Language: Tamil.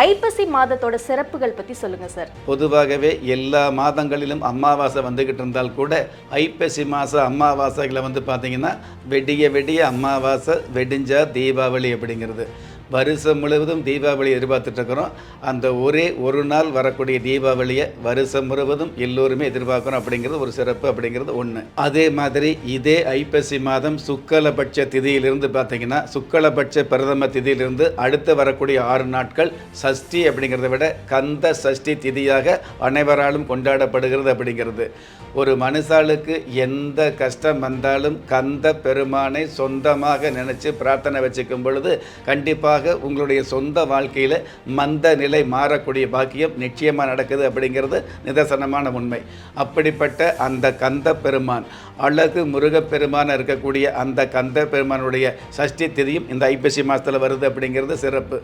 ஐப்பசி மாதத்தோட சிறப்புகள் பத்தி சொல்லுங்க சார். பொதுவாகவே எல்லா மாதங்களிலும் அமாவாசை வந்துக்கிட்டு இருந்தால் கூட ஐப்பசி மாத அமாவாசைகளை வந்து பார்த்தீங்கன்னா வெடிய வெடிய அமாவாசை வெடிஞ்சா தீபாவளி அப்படிங்கிறது. வருஷம் முழுவதும் தீபாவளி எதிர்பார்த்துட்ருக்குறோம். அந்த ஒரே ஒரு நாள் வரக்கூடிய தீபாவளியை வருஷம் முழுவதும் எல்லோருமே எதிர்பார்க்குறோம் அப்படிங்கிறது ஒரு சிறப்பு அப்படிங்கிறது ஒன்று அதே மாதிரி இதே ஐப்பசி மாதம் சுக்கலபட்ச திதியிலிருந்து பார்த்தீங்கன்னா சுக்கலபட்ச பிரதம திதியிலிருந்து அடுத்து வரக்கூடிய ஆறு நாட்கள் சஷ்டி அப்படிங்கிறத விட கந்த சஷ்டி திதியாக அனைவராலும் கொண்டாடப்படுகிறது அப்படிங்கிறது. ஒரு மனுஷாளுக்கு எந்த கஷ்டம் வந்தாலும் கந்த பெருமானை சொந்தமாக நினச்சி பிரார்த்தனை வச்சுக்கும் பொழுது கண்டிப்பாக உங்களுடைய சொந்த வாழ்க்கையில் மந்த நிலை மாறக்கூடிய பாக்கியம் நிச்சயமாக நடக்குது அப்படிங்கிறது நிதர்சனமான உண்மை. அப்படிப்பட்ட அந்த கந்த பெருமான் அழகு முருகப்பெருமான இருக்கக்கூடிய அந்த கந்த பெருமானுடைய சஷ்டி திதியும் இந்த ஐப்பசி மாதத்தில் வருது அப்படிங்கிறது சிறப்பு.